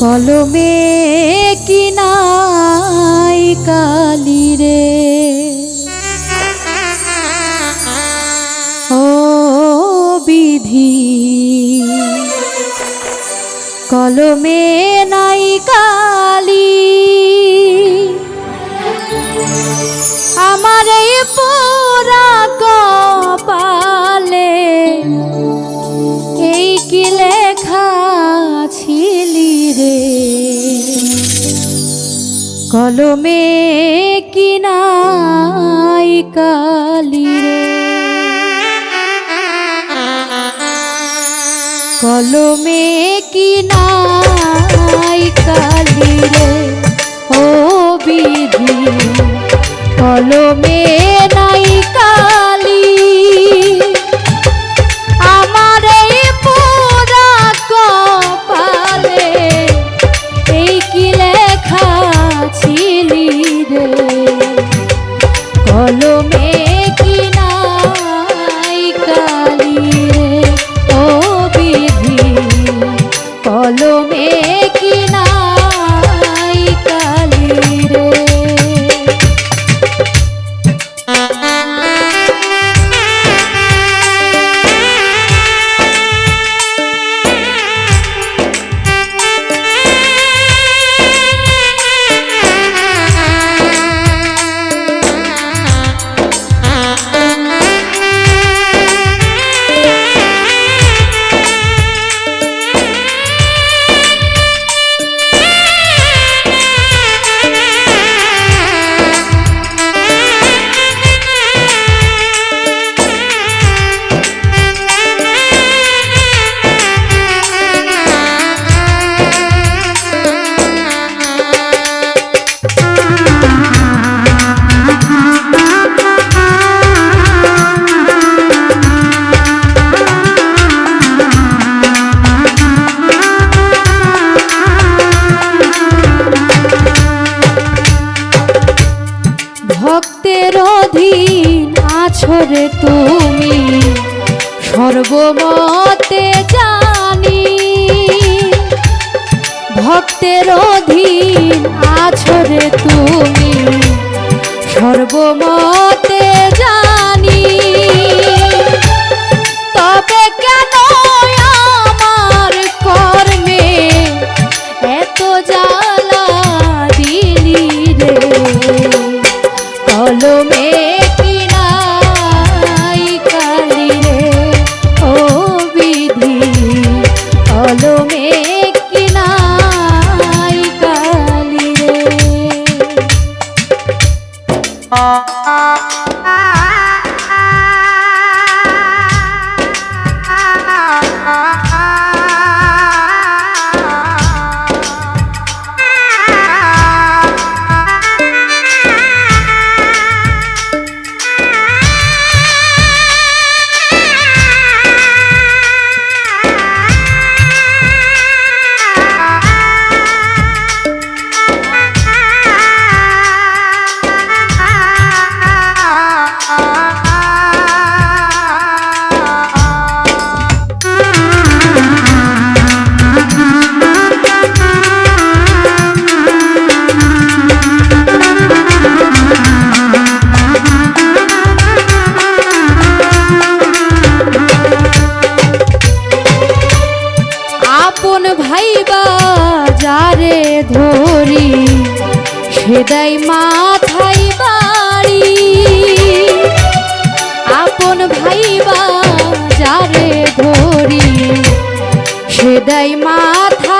কলমে কিনাই কালি রে। ও বিধি কলমে নাই কালী কলমে কিনাই কালি কলমে কিনাই কালি রে। ও বিধি কলমে নাই রে তুমি সর্বমতে জানি। ভক্তের অধীন আছরে তুমি সর্বমত দেয় মাথায় বাড়ি। আপন ভাইবা যারে ঘড়ি সে দেয় মাথা